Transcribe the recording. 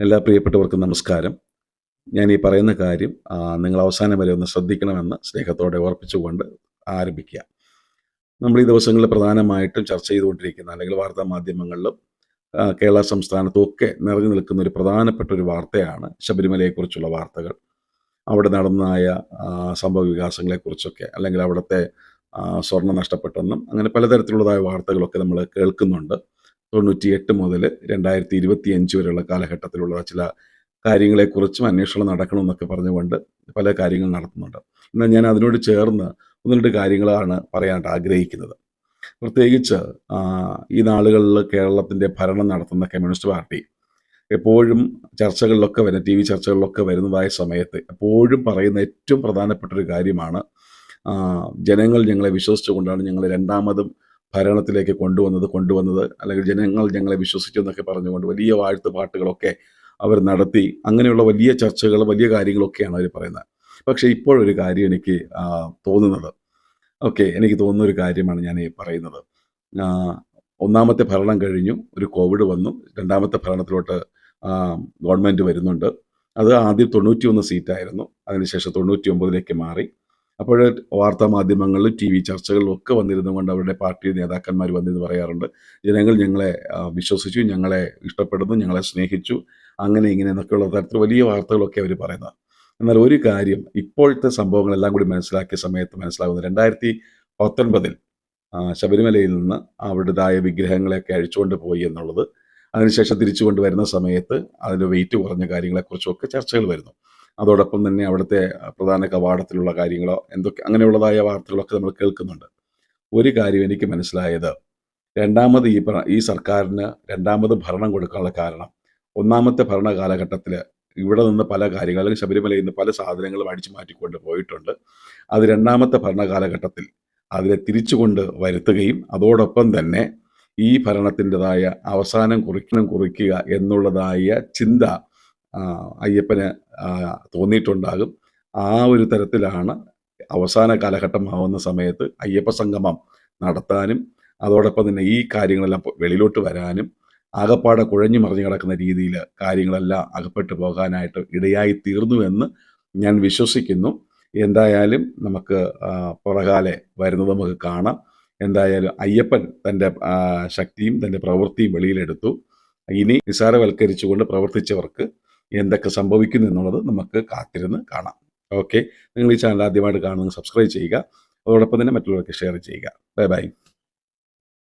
എല്ലാ പ്രിയപ്പെട്ടവർക്കും നമസ്കാരം. ഞാൻ ഈ പറയുന്ന കാര്യം നിങ്ങൾ അവസാനം വരെ ഒന്ന് ശ്രദ്ധിക്കണമെന്ന് സ്നേഹത്തോടെ ഓർപ്പിച്ചുകൊണ്ട് ആരംഭിക്കുക നമ്മൾ ഈ ദിവസങ്ങളിൽ പ്രധാനമായിട്ടും ചർച്ച ചെയ്തുകൊണ്ടിരിക്കുന്ന അല്ലെങ്കിൽ വാർത്താ മാധ്യമങ്ങളിലും കേരള സംസ്ഥാനത്തും ഒക്കെ നിറഞ്ഞു നിൽക്കുന്ന ഒരു പ്രധാനപ്പെട്ട ഒരു വാർത്തയാണ് ശബരിമലയെക്കുറിച്ചുള്ള വാർത്തകൾ. അവിടെ നടന്നതായ ആ, സംഭവ വികാസങ്ങളെക്കുറിച്ചൊക്കെ അല്ലെങ്കിൽ അവിടുത്തെ സ്വർണം നഷ്ടപ്പെട്ടെന്നും അങ്ങനെ പലതരത്തിലുള്ളതായ വാർത്തകളൊക്കെ നമ്മൾ കേൾക്കുന്നുണ്ട്. തൊണ്ണൂറ്റി എട്ട് മുതൽ രണ്ടായിരത്തി ഇരുപത്തി അഞ്ച് വരെയുള്ള കാലഘട്ടത്തിലുള്ള ചില കാര്യങ്ങളെക്കുറിച്ചും അന്വേഷണം നടക്കണമെന്നൊക്കെ പറഞ്ഞുകൊണ്ട് പല കാര്യങ്ങൾ നടത്തുന്നുണ്ട്. എന്നാൽ ഞാൻ അതിനോട് ചേർന്ന് ഒന്ന് രണ്ട് കാര്യങ്ങളാണ് പറയാനായിട്ട് ആഗ്രഹിക്കുന്നത്. പ്രത്യേകിച്ച് ഈ നാളുകളിൽ കേരളത്തിന്റെ ഭരണം നടത്തുന്ന കമ്മ്യൂണിസ്റ്റ് പാർട്ടി എപ്പോഴും ചർച്ചകളിലൊക്കെ വരുന്ന ടി വി ചർച്ചകളിലൊക്കെ വരുന്നതായ സമയത്ത് എപ്പോഴും പറയുന്ന ഏറ്റവും പ്രധാനപ്പെട്ട ഒരു കാര്യമാണ് ജനങ്ങൾ ഞങ്ങളെ വിശ്വസിച്ചുകൊണ്ടാണ് ഞങ്ങൾ രണ്ടാമതും ഭരണത്തിലേക്ക് കൊണ്ടുവന്നത് കൊണ്ടുവന്നത് അല്ലെങ്കിൽ ജനങ്ങൾ ഞങ്ങളെ വിശ്വസിച്ചു എന്നൊക്കെ പറഞ്ഞുകൊണ്ട് വലിയ വാഴ്ത്ത് പാട്ടുകളൊക്കെ അവർ നടത്തി. അങ്ങനെയുള്ള വലിയ ചർച്ചകൾ വലിയ കാര്യങ്ങളൊക്കെയാണ് അവർ പറയുന്നത്. പക്ഷേ ഇപ്പോഴൊരു കാര്യം എനിക്ക് തോന്നുന്നത്. ഓക്കെ എനിക്ക് തോന്നുന്ന ഒരു കാര്യമാണ് ഞാൻ ഈ പറയുന്നത്. ഒന്നാമത്തെ ഭരണം കഴിഞ്ഞു ഒരു കോവിഡ് വന്നു. രണ്ടാമത്തെ ഭരണത്തിലോട്ട് ഗവൺമെന്റ് വരുന്നുണ്ട്. അത് ആദ്യം തൊണ്ണൂറ്റി ഒന്ന് സീറ്റായിരുന്നു. അതിനുശേഷം തൊണ്ണൂറ്റി ഒമ്പതിലേക്ക് മാറി. അപ്പോൾ വാർത്താ മാധ്യമങ്ങളിലും ടി വി ചർച്ചകളിലും ഒക്കെ വന്നിരുന്നുകൊണ്ട് അവരുടെ പാർട്ടി നേതാക്കന്മാർ വന്നിരുന്ന് പറയാറുണ്ട്. ജനങ്ങൾ ഞങ്ങളെ വിശ്വസിച്ചു ഞങ്ങളെ ഇഷ്ടപ്പെടുന്നു ഞങ്ങളെ സ്നേഹിച്ചു അങ്ങനെ ഇങ്ങനെ എന്നൊക്കെയുള്ള തരത്തിൽ വലിയ വാർത്തകളൊക്കെ അവർ പറയുന്നത് എന്നാൽ ഒരു കാര്യം ഇപ്പോഴത്തെ സംഭവങ്ങളെല്ലാം കൂടി മനസ്സിലാക്കിയ സമയത്ത് മനസ്സിലാകുന്നത് രണ്ടായിരത്തി പത്തൊൻപതിൽ ശബരിമലയിൽ നിന്ന് അവിടുതായ വിഗ്രഹങ്ങളെയൊക്കെ അഴിച്ചുകൊണ്ട് പോയി എന്നുള്ളത്. അതിനുശേഷം തിരിച്ചു കൊണ്ടുവരുന്ന സമയത്ത് അതിന്റെ വെയിറ്റ് കുറഞ്ഞ കാര്യങ്ങളെക്കുറിച്ചും ഒക്കെ ചർച്ചകൾ വരുന്നു. അതോടൊപ്പം തന്നെ അവിടുത്തെ പ്രധാന കവാടത്തിലുള്ള കാര്യങ്ങളോ എന്തൊക്കെ അങ്ങനെയുള്ളതായ വാർത്തകളൊക്കെ നമ്മൾ കേൾക്കുന്നുണ്ട്. ഒരു കാര്യം എനിക്ക് മനസ്സിലായത് രണ്ടാമത് ഈ ഈ സർക്കാരിന് രണ്ടാമത് ഭരണം കൊടുക്കാനുള്ള കാരണം ഒന്നാമത്തെ ഭരണ കാലഘട്ടത്തിൽ ഇവിടെ നിന്ന് പല കാര്യങ്ങൾ അല്ലെങ്കിൽ ശബരിമലയിൽ നിന്ന് പല സാധനങ്ങളും അടിച്ചു മാറ്റിക്കൊണ്ട് പോയിട്ടുണ്ട്. അത് രണ്ടാമത്തെ ഭരണ കാലഘട്ടത്തിൽ അതിനെ തിരിച്ചുകൊണ്ട് വരുത്തുകയും അതോടൊപ്പം തന്നെ ഈ ഭരണത്തിന്റെതായ അവസാനം കുറിക്കണം കുറിക്കുക എന്നുള്ളതായ ചിന്ത അയ്യപ്പന് തോന്നിയിട്ടുണ്ടാകും. ആ ഒരു തരത്തിലാണ് അവസാന കാലഘട്ടമാവുന്ന സമയത്ത് അയ്യപ്പ സംഗമം നടത്താനും അതോടൊപ്പം തന്നെ ഈ കാര്യങ്ങളെല്ലാം വെളിയിലോട്ട് വരാനും ആകപ്പാടെ കുഴഞ്ഞു മറിഞ്ഞു കിടക്കുന്ന രീതിയിൽ കാര്യങ്ങളെല്ലാം അകപ്പെട്ടു പോകാനായിട്ട് ഇടയായി തീർന്നു എന്ന് ഞാൻ വിശ്വസിക്കുന്നു. എന്തായാലും നമുക്ക് പുറകാലെ വരുന്നത് നമുക്ക് കാണാം. എന്തായാലും അയ്യപ്പൻ തന്റെ ശക്തിയും തന്റെ പ്രവൃത്തിയും വെളിയിലെടുത്തു. ഇനി നിസാരവൽക്കരിച്ചുകൊണ്ട് പ്രവർത്തിച്ചവർക്ക് എന്തൊക്കെ സംഭവിക്കുന്നു എന്നുള്ളത് നമുക്ക് കാത്തിരുന്ന് കാണാം. ഓക്കെ നിങ്ങൾ ഈ ചാനൽ ആദ്യമായിട്ട് കാണുന്നത് സബ്സ്ക്രൈബ് ചെയ്യുക. അതോടൊപ്പം തന്നെ മറ്റുള്ളവർക്ക് ഷെയർ ചെയ്യുക. Bye bye